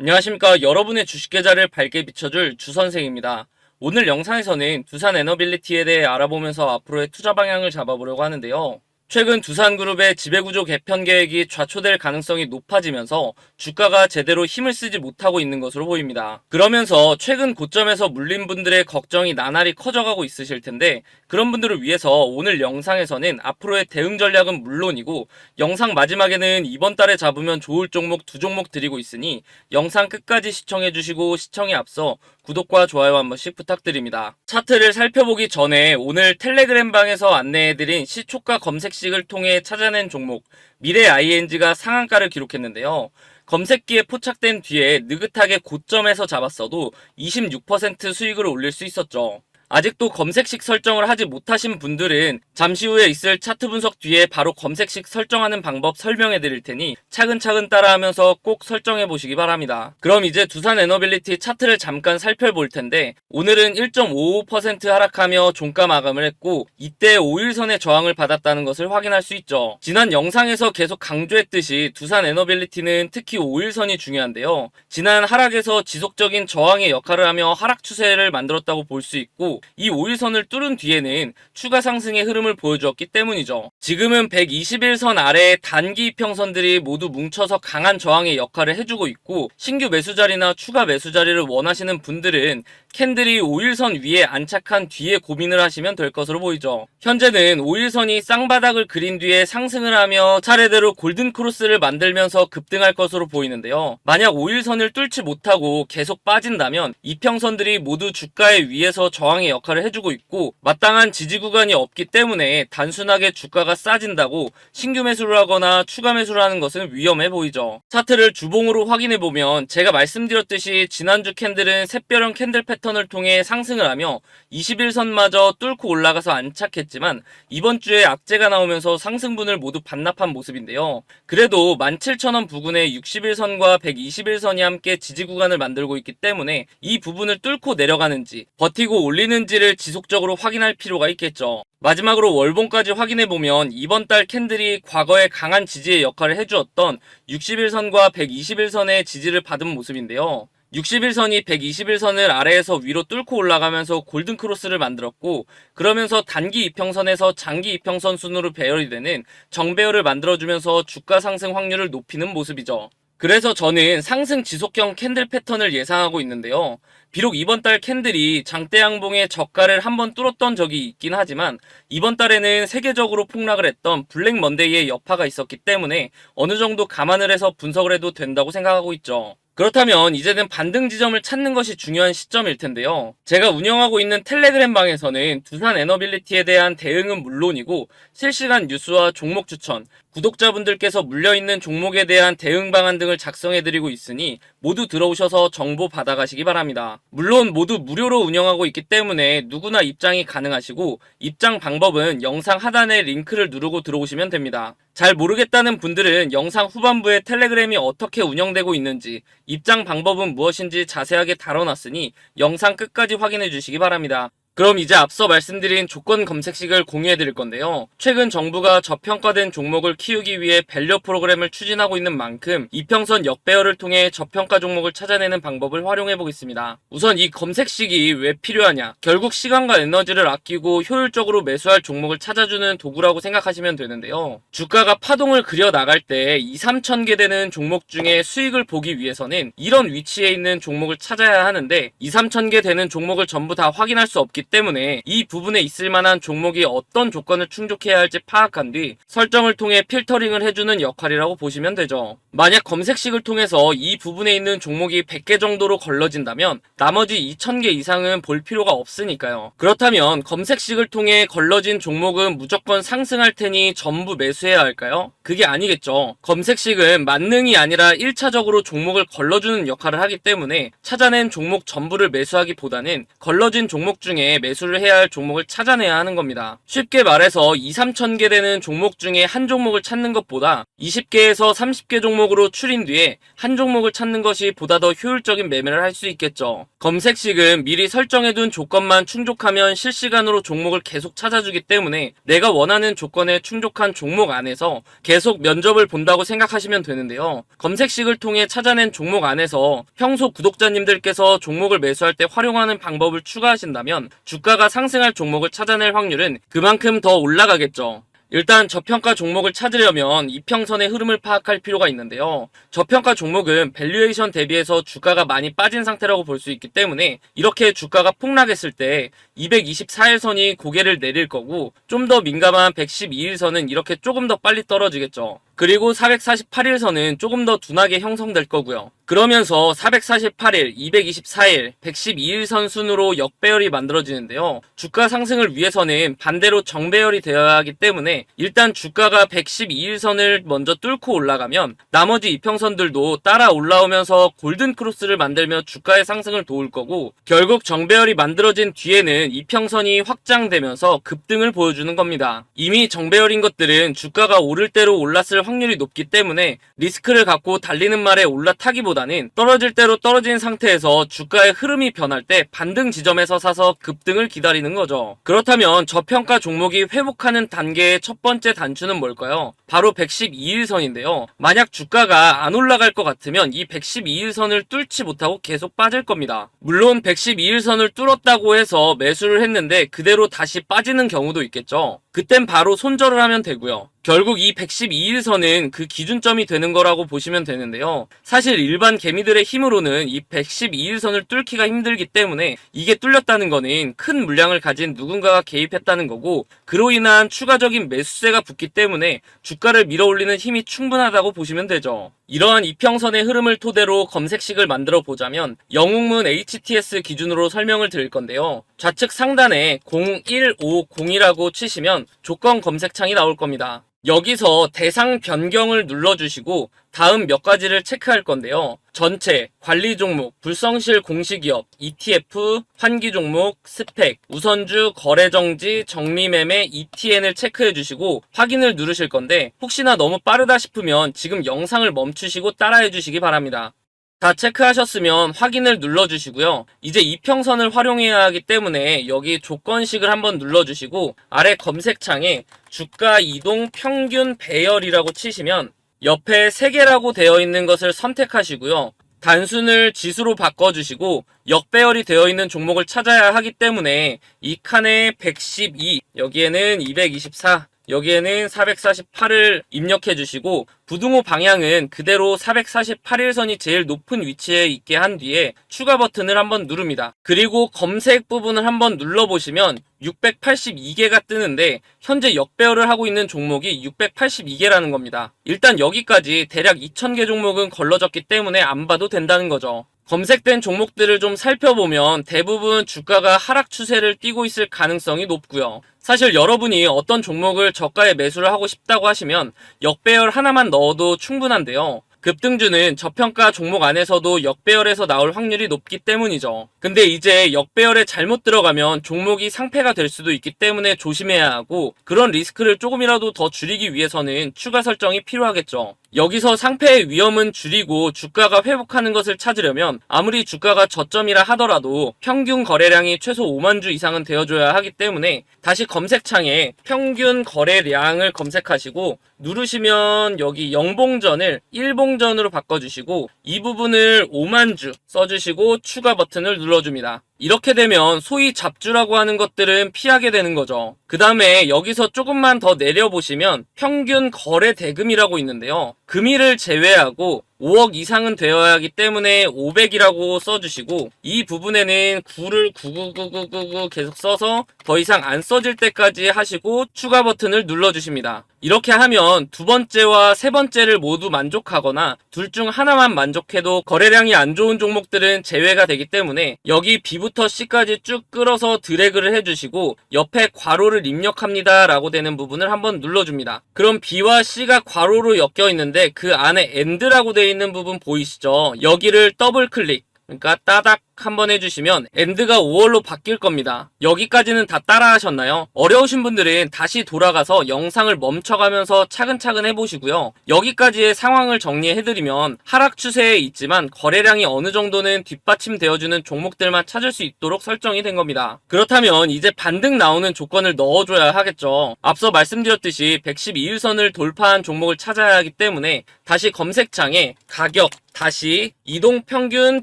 안녕하십니까. 여러분의 주식 계좌를 밝게 비춰줄 주선생입니다. 오늘 영상에서는 두산 에너빌리티에 대해 알아보면서 앞으로의 투자 방향을 잡아보려고 하는데요. 최근 두산그룹의 지배구조 개편 계획이 좌초될 가능성이 높아지면서 주가가 제대로 힘을 쓰지 못하고 있는 것으로 보입니다. 그러면서 최근 고점에서 물린 분들의 걱정이 나날이 커져가고 있으실 텐데 그런 분들을 위해서 오늘 영상에서는 앞으로의 대응 전략은 물론이고 영상 마지막에는 이번 달에 잡으면 좋을 종목 두 종목 드리고 있으니 영상 끝까지 시청해 주시고 시청에 앞서 구독과 좋아요 한 번씩 부탁드립니다. 차트를 살펴보기 전에 오늘 텔레그램 방에서 안내해드린 시초가 검색식을 통해 찾아낸 종목 미래 ING가 상한가를 기록했는데요. 검색기에 포착된 뒤에 느긋하게 고점에서 잡았어도 26% 수익을 올릴 수 있었죠. 아직도 검색식 설정을 하지 못하신 분들은 잠시 후에 있을 차트 분석 뒤에 바로 검색식 설정하는 방법 설명해 드릴 테니 차근차근 따라하면서 꼭 설정해 보시기 바랍니다. 그럼 이제 두산 에너빌리티 차트를 잠깐 살펴볼 텐데 오늘은 1.55% 하락하며 종가 마감을 했고 이때 5일선의 저항을 받았다는 것을 확인할 수 있죠. 지난 영상에서 계속 강조했듯이 두산 에너빌리티는 특히 5일선이 중요한데요. 지난 하락에서 지속적인 저항의 역할을 하며 하락 추세를 만들었다고 볼 수 있고 이 5일선을 뚫은 뒤에는 추가 상승의 흐름을 보여주었기 때문이죠. 지금은 121선 아래의 단기 이평선들이 모두 뭉쳐서 강한 저항의 역할을 해주고 있고 신규 매수 자리나 추가 매수 자리를 원하시는 분들은 캔들이 5일선 위에 안착한 뒤에 고민을 하시면 될 것으로 보이죠. 현재는 5일선이 쌍바닥을 그린 뒤에 상승을 하며 차례대로 골든 크로스를 만들면서 급등할 것으로 보이는데요. 만약 5일선을 뚫지 못하고 계속 빠진다면 이평선들이 모두 주가의 위에서 저항의 역할을 해주고 있고 마땅한 지지 구간이 없기 때문에 단순하게 주가가 싸진다고 신규 매수를 하거나 추가 매수를 하는 것은 위험해 보이죠. 차트를 주봉으로 확인해 보면 제가 말씀드렸듯이 지난주 캔들은 샛별형 캔들 패턴을 통해 상승을 하며 21선마저 뚫고 올라가서 안착했지만 이번 주에 악재가 나오면서 상승분을 모두 반납한 모습인데요. 그래도 17,000원 부근에 61선과 121선이 함께 지지 구간을 만들고 있기 때문에 이 부분을 뚫고 내려가는지 버티고 올리는 지를 지속적으로 확인할 필요가 있겠죠. 마지막으로 월봉까지 확인해보면 이번 달 캔들이 과거에 강한 지지의 역할을 해주었던 61선과 121선의 지지를 받은 모습인데요. 61선이 121선을 아래에서 위로 뚫고 올라가면서 골든 크로스를 만들었고 그러면서 단기 이평선에서 장기 이평선 순으로 배열이 되는 정배열을 만들어주면서 주가 상승 확률을 높이는 모습이죠. 그래서 저는 상승 지속형 캔들 패턴을 예상하고 있는데요. 비록 이번 달 캔들이 장대 양봉의 저가를 한번 뚫었던 적이 있긴 하지만 이번 달에는 세계적으로 폭락을 했던 블랙 먼데이의 여파가 있었기 때문에 어느 정도 감안을 해서 분석을 해도 된다고 생각하고 있죠. 그렇다면 이제는 반등 지점을 찾는 것이 중요한 시점일 텐데요. 제가 운영하고 있는 텔레그램 방에서는 두산 에너빌리티에 대한 대응은 물론이고 실시간 뉴스와 종목 추천, 구독자분들께서 물려있는 종목에 대한 대응 방안 등을 작성해드리고 있으니 모두 들어오셔서 정보 받아가시기 바랍니다. 물론 모두 무료로 운영하고 있기 때문에 누구나 입장이 가능하시고 입장 방법은 영상 하단에 링크를 누르고 들어오시면 됩니다. 잘 모르겠다는 분들은 영상 후반부에 텔레그램이 어떻게 운영되고 있는지, 입장 방법은 무엇인지 자세하게 다뤄놨으니 영상 끝까지 확인해 주시기 바랍니다. 그럼 이제 앞서 말씀드린 조건 검색식을 공유해 드릴 건데요. 최근 정부가 저평가된 종목을 키우기 위해 밸류 프로그램을 추진하고 있는 만큼 이평선 역배열을 통해 저평가 종목을 찾아내는 방법을 활용해 보겠습니다. 우선 이 검색식이 왜 필요하냐? 결국 시간과 에너지를 아끼고 효율적으로 매수할 종목을 찾아주는 도구라고 생각하시면 되는데요. 주가가 파동을 그려 나갈 때 2, 3천 개 되는 종목 중에 수익을 보기 위해서는 이런 위치에 있는 종목을 찾아야 하는데 2, 3천 개 되는 종목을 전부 다 확인할 수 없기 때문에 이 부분에 있을 만한 종목이 어떤 조건을 충족해야 할지 파악한 뒤 설정을 통해 필터링을 해주는 역할이라고 보시면 되죠. 만약 검색식을 통해서 이 부분에 있는 종목이 100개 정도로 걸러진다면 나머지 2000개 이상은 볼 필요가 없으니까요. 그렇다면 검색식을 통해 걸러진 종목은 무조건 상승할 테니 전부 매수해야 할까요? 그게 아니겠죠. 검색식은 만능이 아니라 1차적으로 종목을 걸러주는 역할을 하기 때문에 찾아낸 종목 전부를 매수하기보다는 걸러진 종목 중에 매수를 해야 할 종목을 찾아내야 하는 겁니다. 쉽게 말해서 2, 3천 개 되는 종목 중에 한 종목을 찾는 것보다 20개에서 30개 종목으로 추린 뒤에 한 종목을 찾는 것이 보다 더 효율적인 매매를 할 수 있겠죠. 검색식은 미리 설정해둔 조건만 충족하면 실시간으로 종목을 계속 찾아주기 때문에 내가 원하는 조건에 충족한 종목 안에서 계속 면접을 본다고 생각하시면 되는데요. 검색식을 통해 찾아낸 종목 안에서 평소 구독자님들께서 종목을 매수할 때 활용하는 방법을 추가하신다면 주가가 상승할 종목을 찾아낼 확률은 그만큼 더 올라가겠죠. 일단 저평가 종목을 찾으려면 이평선의 흐름을 파악할 필요가 있는데요. 저평가 종목은 밸류에이션 대비해서 주가가 많이 빠진 상태라고 볼 수 있기 때문에 이렇게 주가가 폭락했을 때 224일선이 고개를 내릴 거고 좀 더 민감한 112일선은 이렇게 조금 더 빨리 떨어지겠죠. 그리고 448일선은 조금 더 둔하게 형성될 거고요. 그러면서 448일, 224일, 112일선 순으로 역배열이 만들어지는데요. 주가 상승을 위해서는 반대로 정배열이 되어야 하기 때문에 일단 주가가 112일선을 먼저 뚫고 올라가면 나머지 이평선들도 따라 올라오면서 골든 크로스를 만들며 주가의 상승을 도울 거고 결국 정배열이 만들어진 뒤에는 이평선이 확장되면서 급등을 보여주는 겁니다. 이미 정배열인 것들은 주가가 오를 대로 올랐을 확 률이 높기 때문에 리스크를 갖고 달리는 말에 올라타기보다는 떨어질 대로 떨어진 상태에서 주가의 흐름이 변할 때 반등 지점에서 사서 급등을 기다리는 거죠. 그렇다면 저평가 종목이 회복하는 단계의 첫 번째 단추는 뭘까요? 바로 112일선인데요. 만약 주가가 안 올라갈 것 같으면 이 112일선을 뚫지 못하고 계속 빠질 겁니다. 물론 112일선을 뚫었다고 해서 매수를 했는데 그대로 다시 빠지는 경우도 있겠죠. 그땐 바로 손절을 하면 되고요. 결국 이 112일선은 그 기준점이 되는 거라고 보시면 되는데요. 사실 일반 개미들의 힘으로는 이 112일선을 뚫기가 힘들기 때문에 이게 뚫렸다는 거는 큰 물량을 가진 누군가가 개입했다는 거고 그로 인한 추가적인 매수세가 붙기 때문에 주가를 밀어올리는 힘이 충분하다고 보시면 되죠. 이러한 이평선의 흐름을 토대로 검색식을 만들어 보자면 영웅문 HTS 기준으로 설명을 드릴 건데요. 좌측 상단에 0150이라고 치시면 조건 검색창이 나올 겁니다. 여기서 대상 변경을 눌러주시고 다음 몇 가지를 체크할 건데요. 전체, 관리 종목, 불성실 공시기업, ETF, 환기 종목, 스펙, 우선주, 거래 정지, 정리 매매, ETN을 체크해 주시고 확인을 누르실 건데 혹시나 너무 빠르다 싶으면 지금 영상을 멈추시고 따라해 주시기 바랍니다. 다 체크하셨으면 확인을 눌러주시고요. 이제 이평선을 활용해야 하기 때문에 여기 조건식을 한번 눌러주시고 아래 검색창에 주가 이동 평균 배열이라고 치시면 옆에 3개라고 되어 있는 것을 선택하시고요. 단순을 지수로 바꿔주시고 역배열이 되어 있는 종목을 찾아야 하기 때문에 이 칸에 112, 여기에는 224, 여기에는 448을 입력해 주시고 부등호 방향은 그대로 448일선이 제일 높은 위치에 있게 한 뒤에 추가 버튼을 한번 누릅니다. 그리고 검색 부분을 한번 눌러보시면 682개가 뜨는데 현재 역배열을 하고 있는 종목이 682개라는 겁니다. 일단 여기까지 대략 2000개 종목은 걸러졌기 때문에 안 봐도 된다는 거죠. 검색된 종목들을 좀 살펴보면 대부분 주가가 하락 추세를 띠고 있을 가능성이 높고요. 사실 여러분이 어떤 종목을 저가에 매수를 하고 싶다고 하시면 역배열 하나만 넣어도 충분한데요. 급등주는 저평가 종목 안에서도 역배열에서 나올 확률이 높기 때문이죠. 근데 이제 역배열에 잘못 들어가면 종목이 상패가 될 수도 있기 때문에 조심해야 하고 그런 리스크를 조금이라도 더 줄이기 위해서는 추가 설정이 필요하겠죠. 여기서 상패의 위험은 줄이고 주가가 회복하는 것을 찾으려면 아무리 주가가 저점이라 하더라도 평균 거래량이 최소 5만 주 이상은 되어줘야 하기 때문에 다시 검색창에 평균 거래량을 검색하시고 누르시면 여기 영봉전을 일봉전으로 바꿔주시고 이 부분을 5만 주 써주시고 추가 버튼을 눌러줍니다. 이렇게 되면 소위 잡주라고 하는 것들은 피하게 되는 거죠. 그 다음에 여기서 조금만 더 내려보시면 평균 거래 대금이라고 있는데요. 금일을 제외하고 5억 이상은 되어야 하기 때문에 500이라고 써주시고 이 부분에는 9를 99999 계속 써서 더 이상 안 써질 때까지 하시고 추가 버튼을 눌러주십니다. 이렇게 하면 두 번째와 세 번째를 모두 만족하거나 둘 중 하나만 만족해도 거래량이 안 좋은 종목들은 제외가 되기 때문에 여기 B부터 C까지 쭉 끌어서 드래그를 해주시고 옆에 괄호를 입력합니다 라고 되는 부분을 한번 눌러줍니다. 그럼 B와 C가 괄호로 엮여 있는데 그 안에 AND라고 되어 있는 부분 보이시죠? 여기를 더블 클릭 그러니까 따닥 한번 해주시면 엔드가 5월로 바뀔 겁니다. 여기까지는 다 따라하셨나요? 어려우신 분들은 다시 돌아가서 영상을 멈춰가면서 차근차근 해보시고요. 여기까지의 상황을 정리해드리면 하락 추세에 있지만 거래량이 어느 정도는 뒷받침되어주는 종목들만 찾을 수 있도록 설정이 된 겁니다. 그렇다면 이제 반등 나오는 조건을 넣어줘야 하겠죠. 앞서 말씀드렸듯이 112일선을 돌파한 종목을 찾아야 하기 때문에 다시 검색창에 가격 다시 이동 평균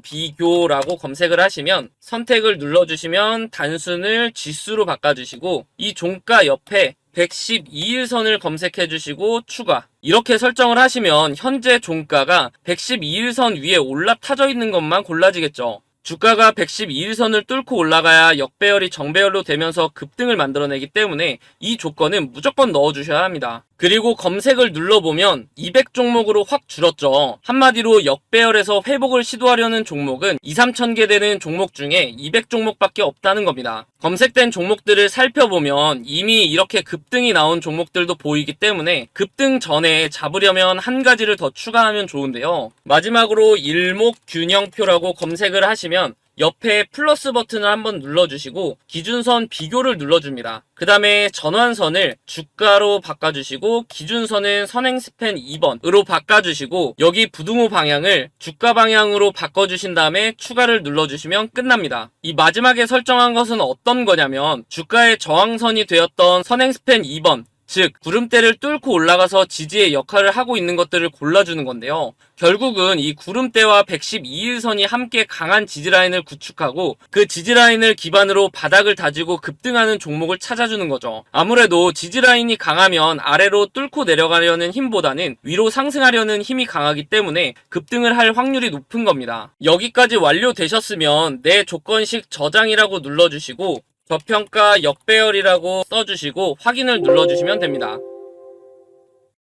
비교라고 검색 을 하시면 선택을 눌러주시면 단순을 지수로 바꿔주시고 이 종가 옆에 112일선을 검색해 주시고 추가 이렇게 설정을 하시면 현재 종가가 112일선 위에 올라타져 있는 것만 골라지겠죠. 주가가 112일선을 뚫고 올라가야 역배열이 정배열로 되면서 급등을 만들어내기 때문에 이 조건은 무조건 넣어주셔야 합니다. 그리고 검색을 눌러보면 200 종목으로 확 줄었죠. 한마디로 역배열에서 회복을 시도하려는 종목은 2, 3천 개 되는 종목 중에 200 종목밖에 없다는 겁니다. 검색된 종목들을 살펴보면 이미 이렇게 급등이 나온 종목들도 보이기 때문에 급등 전에 잡으려면 한 가지를 더 추가하면 좋은데요. 마지막으로 일목균형표라고 검색을 하시면 옆에 플러스 버튼을 한번 눌러주시고 기준선 비교를 눌러줍니다. 그 다음에 전환선을 주가로 바꿔주시고 기준선은 선행 스팬 2번으로 바꿔주시고 여기 부등호 방향을 주가 방향으로 바꿔주신 다음에 추가를 눌러주시면 끝납니다. 이 마지막에 설정한 것은 어떤 거냐면 주가의 저항선이 되었던 선행 스팬 2번 즉 구름대를 뚫고 올라가서 지지의 역할을 하고 있는 것들을 골라주는 건데요. 결국은 이 구름대와 112일선이 함께 강한 지지라인을 구축하고 그 지지라인을 기반으로 바닥을 다지고 급등하는 종목을 찾아주는 거죠. 아무래도 지지라인이 강하면 아래로 뚫고 내려가려는 힘보다는 위로 상승하려는 힘이 강하기 때문에 급등을 할 확률이 높은 겁니다. 여기까지 완료되셨으면 내 조건식 저장이라고 눌러주시고 저평가 역배열이라고 써주시고 확인을 눌러주시면 됩니다.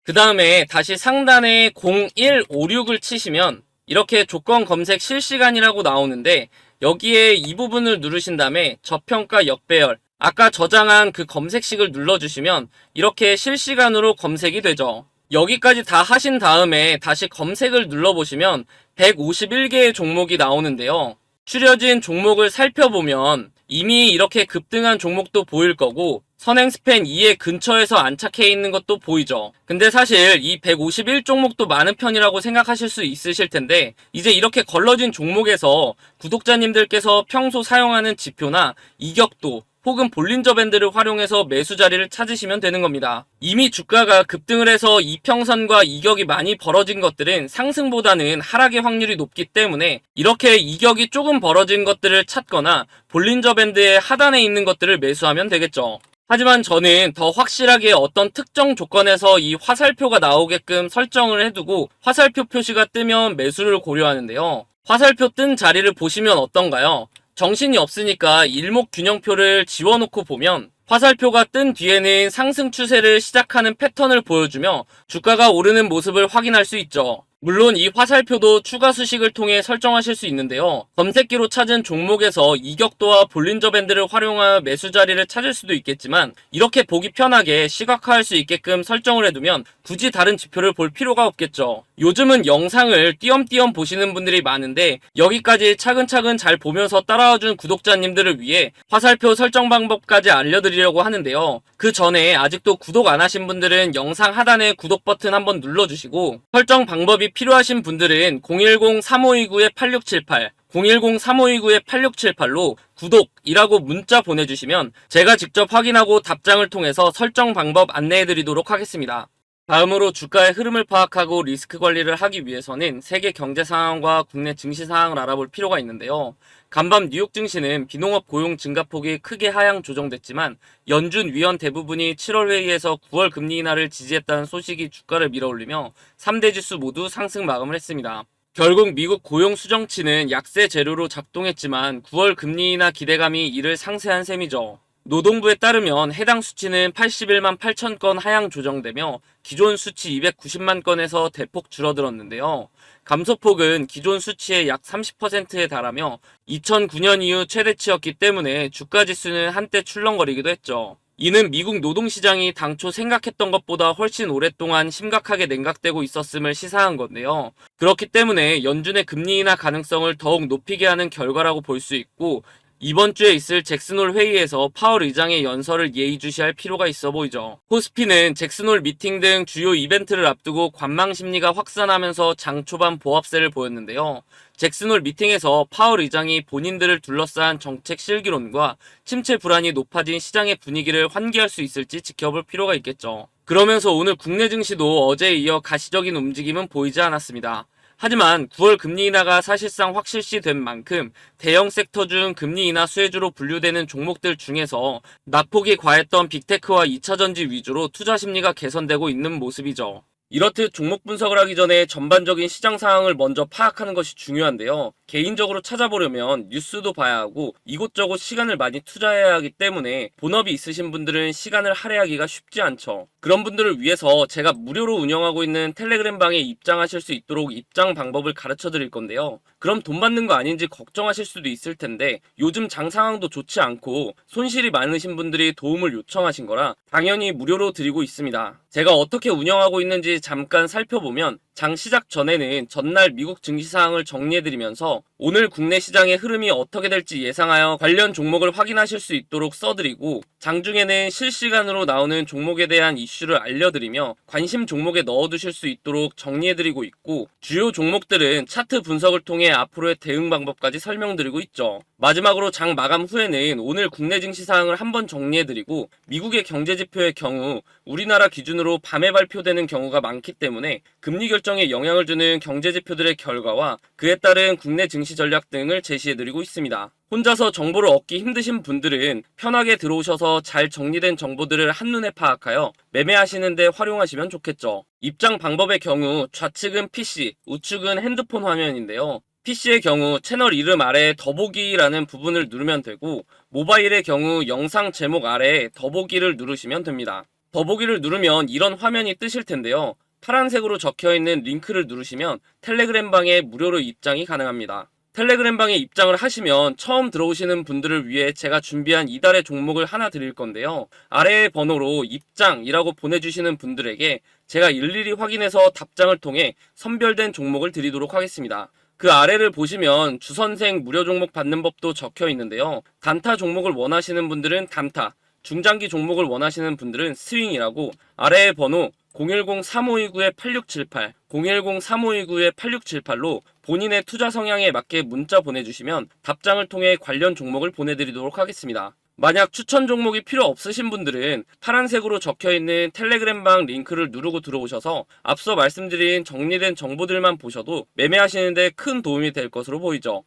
그 다음에 다시 상단에 0156을 치시면 이렇게 조건 검색 실시간이라고 나오는데 여기에 이 부분을 누르신 다음에 저평가 역배열 아까 저장한 그 검색식을 눌러주시면 이렇게 실시간으로 검색이 되죠. 여기까지 다 하신 다음에 다시 검색을 눌러보시면 151개의 종목이 나오는데요. 추려진 종목을 살펴보면 이미 이렇게 급등한 종목도 보일 거고 선행 스팬 2의 근처에서 안착해 있는 것도 보이죠. 근데 사실 이 151 종목도 많은 편이라고 생각하실 수 있으실 텐데 이제 이렇게 걸러진 종목에서 구독자님들께서 평소 사용하는 지표나 이격도 혹은 볼린저 밴드를 활용해서 매수 자리를 찾으시면 되는 겁니다. 이미 주가가 급등을 해서 이평선과 이격이 많이 벌어진 것들은 상승보다는 하락의 확률이 높기 때문에 이렇게 이격이 조금 벌어진 것들을 찾거나 볼린저 밴드의 하단에 있는 것들을 매수하면 되겠죠. 하지만 저는 더 확실하게 어떤 특정 조건에서 이 화살표가 나오게끔 설정을 해두고 화살표 표시가 뜨면 매수를 고려하는데요. 화살표 뜬 자리를 보시면 어떤가요? 정신이 없으니까 일목균형표를 지워놓고 보면 화살표가 뜬 뒤에는 상승 추세를 시작하는 패턴을 보여주며 주가가 오르는 모습을 확인할 수 있죠. 물론 이 화살표도 추가 수식을 통해 설정하실 수 있는데요. 검색기로 찾은 종목에서 이격도와 볼린저 밴드를 활용하여 매수 자리를 찾을 수도 있겠지만 이렇게 보기 편하게 시각화할 수 있게끔 설정을 해두면 굳이 다른 지표를 볼 필요가 없겠죠. 요즘은 영상을 띄엄띄엄 보시는 분들이 많은데 여기까지 차근차근 잘 보면서 따라와준 구독자님들을 위해 화살표 설정 방법까지 알려드리려고 하는데요. 그 전에 아직도 구독 안 하신 분들은 영상 하단에 구독 버튼 한번 눌러주시고 설정 방법이 필요하신 분들은 010-3529-8678 010-3529-8678로 구독이라고 문자 보내주시면 제가 직접 확인하고 답장을 통해서 설정 방법 안내해드리도록 하겠습니다. 다음으로 주가의 흐름을 파악하고 리스크 관리를 하기 위해서는 세계 경제 상황과 국내 증시 상황을 알아볼 필요가 있는데요. 간밤 뉴욕 증시는 비농업 고용 증가폭이 크게 하향 조정됐지만 연준 위원 대부분이 7월 회의에서 9월 금리 인하를 지지했다는 소식이 주가를 밀어올리며 3대 지수 모두 상승 마감을 했습니다. 결국 미국 고용 수정치는 약세 재료로 작동했지만 9월 금리 인하 기대감이 이를 상쇄한 셈이죠. 노동부에 따르면 해당 수치는 81만 8천 건 하향 조정되며 기존 수치 290만 건에서 대폭 줄어들었는데요. 감소폭은 기존 수치의 약 30%에 달하며 2009년 이후 최대치였기 때문에 주가 지수는 한때 출렁거리기도 했죠. 이는 미국 노동시장이 당초 생각했던 것보다 훨씬 오랫동안 심각하게 냉각되고 있었음을 시사한 건데요. 그렇기 때문에 연준의 금리 인하 가능성을 더욱 높이게 하는 결과라고 볼 수 있고 이번 주에 있을 잭슨홀 회의에서 파월 의장의 연설을 예의주시할 필요가 있어 보이죠. 코스피는 잭슨홀 미팅 등 주요 이벤트를 앞두고 관망 심리가 확산하면서 장 초반 보합세를 보였는데요. 잭슨홀 미팅에서 파월 의장이 본인들을 둘러싼 정책 실기론과 침체 불안이 높아진 시장의 분위기를 환기할 수 있을지 지켜볼 필요가 있겠죠. 그러면서 오늘 국내 증시도 어제에 이어 가시적인 움직임은 보이지 않았습니다. 하지만 9월 금리 인하가 사실상 확실시 된 만큼 대형 섹터 중 금리 인하 수혜주로 분류되는 종목들 중에서 낙폭이 과했던 빅테크와 2차전지 위주로 투자 심리가 개선되고 있는 모습이죠. 이렇듯 종목 분석을 하기 전에 전반적인 시장 상황을 먼저 파악하는 것이 중요한데요. 개인적으로 찾아보려면 뉴스도 봐야 하고 이곳저곳 시간을 많이 투자해야 하기 때문에 본업이 있으신 분들은 시간을 할애하기가 쉽지 않죠. 그런 분들을 위해서 제가 무료로 운영하고 있는 텔레그램 방에 입장하실 수 있도록 입장 방법을 가르쳐 드릴 건데요. 그럼 돈 받는 거 아닌지 걱정하실 수도 있을 텐데 요즘 장 상황도 좋지 않고 손실이 많으신 분들이 도움을 요청하신 거라 당연히 무료로 드리고 있습니다. 제가 어떻게 운영하고 있는지 잠깐 살펴보면 장 시작 전에는 전날 미국 증시 상황을 정리해드리면서 오늘 국내 시장의 흐름이 어떻게 될지 예상하여 관련 종목을 확인하실 수 있도록 써드리고 장중에는 실시간으로 나오는 종목에 대한 이슈를 알려드리며 관심 종목에 넣어두실 수 있도록 정리해드리고 있고 주요 종목들은 차트 분석을 통해 앞으로의 대응 방법까지 설명드리고 있죠. 마지막으로 장 마감 후에는 오늘 국내 증시 상황을 한번 정리해드리고 미국의 경제 지표의 경우 우리나라 기준으로 밤에 발표되는 경우가 많기 때문에 금리 결정 에 영향을 주는 경제 지표들의 결과와 그에 따른 국내 증시 전략 등을 제시해드리고 있습니다. 혼자서 정보를 얻기 힘드신 분들은 편하게 들어오셔서 잘 정리된 정보들을 한눈에 파악하여 매매하시는데 활용하시면 좋겠죠. 입장 방법의 경우 좌측은 PC, 우측은 핸드폰 화면인데요. PC의 경우 채널 이름 아래 더보기라는 부분을 누르면 되고 모바일의 경우 영상 제목 아래에 더보기를 누르시면 됩니다. 더보기를 누르면 이런 화면이 뜨실 텐데요. 파란색으로 적혀 있는 링크를 누르시면 텔레그램 방에 무료로 입장이 가능합니다. 텔레그램 방에 입장을 하시면 처음 들어오시는 분들을 위해 제가 준비한 이달의 종목을 하나 드릴 건데요. 아래의 번호로 입장이라고 보내주시는 분들에게 제가 일일이 확인해서 답장을 통해 선별된 종목을 드리도록 하겠습니다. 그 아래를 보시면 주선생 무료 종목 받는 법도 적혀 있는데요. 단타 종목을 원하시는 분들은 단타, 중장기 종목을 원하시는 분들은 스윙이라고 아래의 번호 010-3529-8678, 010-3529-8678로 본인의 투자 성향에 맞게 문자 보내주시면 답장을 통해 관련 종목을 보내드리도록 하겠습니다. 만약 추천 종목이 필요 없으신 분들은 파란색으로 적혀 있는 텔레그램 방 링크를 누르고 들어오셔서 앞서 말씀드린 정리된 정보들만 보셔도 매매하시는데 큰 도움이 될 것으로 보이죠.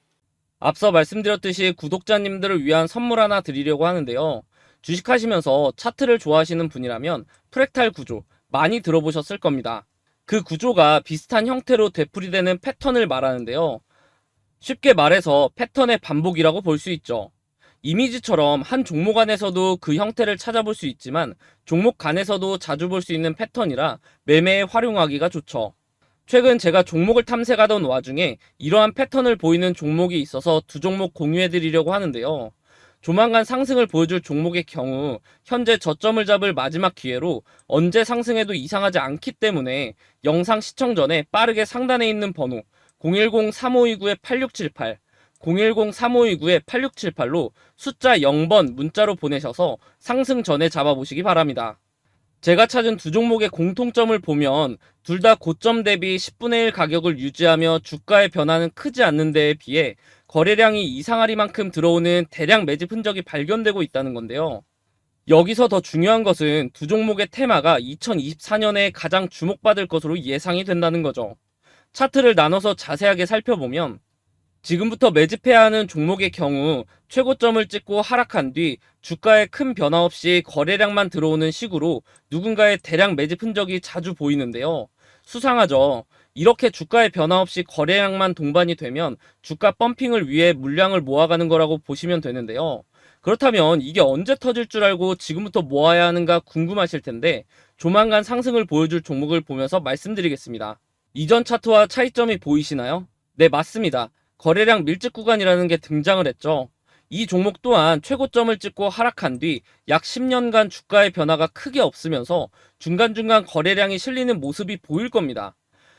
앞서 말씀드렸듯이 구독자님들을 위한 선물 하나 드리려고 하는데요. 주식하시면서 차트를 좋아하시는 분이라면 프랙탈 구조 많이 들어보셨을 겁니다. 그 구조가 비슷한 형태로 되풀이되는 패턴을 말하는데요. 쉽게 말해서 패턴의 반복이라고 볼 수 있죠. 이미지처럼 한 종목 안에서도 그 형태를 찾아볼 수 있지만 종목 간에서도 자주 볼 수 있는 패턴이라 매매에 활용하기가 좋죠. 최근 제가 종목을 탐색하던 와중에 이러한 패턴을 보이는 종목이 있어서 두 종목 공유해 드리려고 하는데요. 조만간 상승을 보여줄 종목의 경우 현재 저점을 잡을 마지막 기회로 언제 상승해도 이상하지 않기 때문에 영상 시청 전에 빠르게 상단에 있는 번호 010-3529-8678 010-3529-8678로 숫자 0번 문자로 보내셔서 상승 전에 잡아보시기 바랍니다. 제가 찾은 두 종목의 공통점을 보면 둘 다 고점 대비 10분의 1 가격을 유지하며 주가의 변화는 크지 않는 데에 비해 거래량이 이상하리만큼 들어오는 대량 매집 흔적이 발견되고 있다는 건데요. 여기서 더 중요한 것은 두 종목의 테마가 2024년에 가장 주목받을 것으로 예상이 된다는 거죠. 차트를 나눠서 자세하게 살펴보면 지금부터 매집해야 하는 종목의 경우 최고점을 찍고 하락한 뒤 주가에 큰 변화 없이 거래량만 들어오는 식으로 누군가의 대량 매집 흔적이 자주 보이는데요. 수상하죠. 이렇게 주가의 변화 없이 거래량만 동반이 되면 주가 펌핑을 위해 물량을 모아가는 거라고 보시면 되는데요. 그렇다면 이게 언제 터질 줄 알고 지금부터 모아야 하는가 궁금하실 텐데 조만간 상승을 보여줄 종목을 보면서 말씀드리겠습니다. 이전 차트와 차이점이 보이시나요? 네, 맞습니다. 거래량 밀집 구간이라는 게 등장을 했죠. 이 종목 또한 최고점을 찍고 하락한 뒤 약 10년간 주가의 변화가 크게 없으면서 중간중간 거래량이 실리는 모습이 보일 겁니다.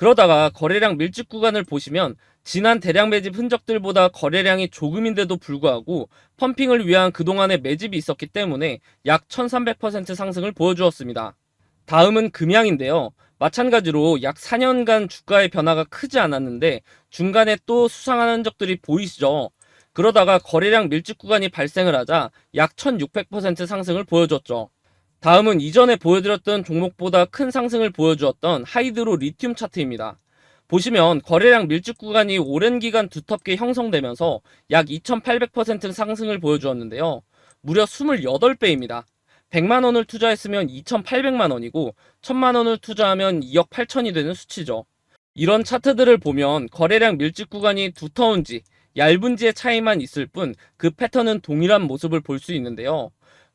그러다가 거래량 밀집 구간을 보시면 지난 대량 매집 흔적들보다 거래량이 조금인데도 불구하고 펌핑을 위한 그동안의 매집이 있었기 때문에 약 1300% 상승을 보여주었습니다. 다음은 금양인데요. 마찬가지로 약 4년간 주가의 변화가 크지 않았는데 중간에 또 수상한 흔적들이 보이시죠? 그러다가 거래량 밀집 구간이 발생을 하자 약 1600% 상승을 보여줬죠. 다음은 이전에 보여드렸던 종목보다 큰 상승을 보여주었던 하이드로 리튬 차트입니다. 보시면 거래량 밀집 구간이 오랜 기간 두텁게 형성되면서 약 2800% 상승을 보여주었는데요. 무려 28배입니다. 100만 원을 투자했으면 2,800만 원이고 1,000만 원을 투자하면 2억 8천이 되는 수치죠. 이런 차트들을 보면 거래량 밀집 구간이 두터운지 얇은지의 차이만 있을 뿐 그 패턴은 동일한 모습을 볼 수 있는데요.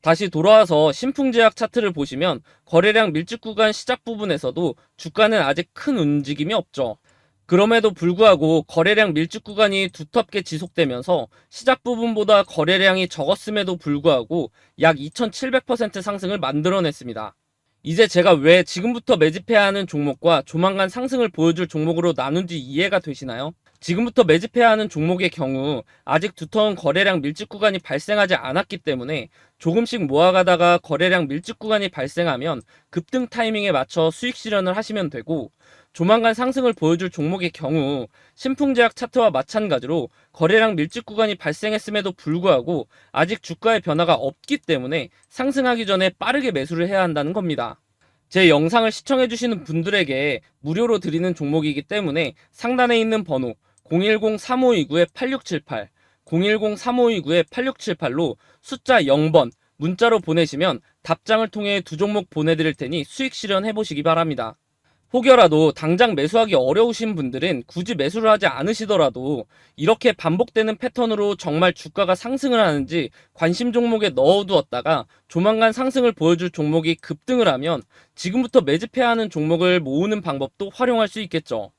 다시 돌아와서 신풍제약 차트를 보시면 거래량 밀집 구간 시작 부분에서도 주가는 아직 큰 움직임이 없죠. 그럼에도 불구하고 거래량 밀집 구간이 두텁게 지속되면서 시작 부분보다 거래량이 적었음에도 불구하고 약 2700% 상승을 만들어냈습니다. 이제 제가 왜 지금부터 매집해야 하는 종목과 조만간 상승을 보여줄 종목으로 나눈지 이해가 되시나요? 지금부터 매집해야 하는 종목의 경우 아직 두터운 거래량 밀집 구간이 발생하지 않았기 때문에 조금씩 모아가다가 거래량 밀집 구간이 발생하면 급등 타이밍에 맞춰 수익 실현을 하시면 되고 조만간 상승을 보여줄 종목의 경우 신풍제약 차트와 마찬가지로 거래량 밀집 구간이 발생했음에도 불구하고 아직 주가의 변화가 없기 때문에 상승하기 전에 빠르게 매수를 해야 한다는 겁니다. 제 영상을 시청해주시는 분들에게 무료로 드리는 종목이기 때문에 상단에 있는 번호 010-3529-8678, 010-3529-8678로 숫자 0번 문자로 보내시면 답장을 통해 두 종목 보내드릴 테니 수익 실현해 보시기 바랍니다. 혹여라도 당장 매수하기 어려우신 분들은 굳이 매수를 하지 않으시더라도 이렇게 반복되는 패턴으로 정말 주가가 상승을 하는지 관심 종목에 넣어두었다가 조만간 상승을 보여줄 종목이 급등을 하면 지금부터 매집해야 하는 종목을 모으는 방법도 활용할 수 있겠죠.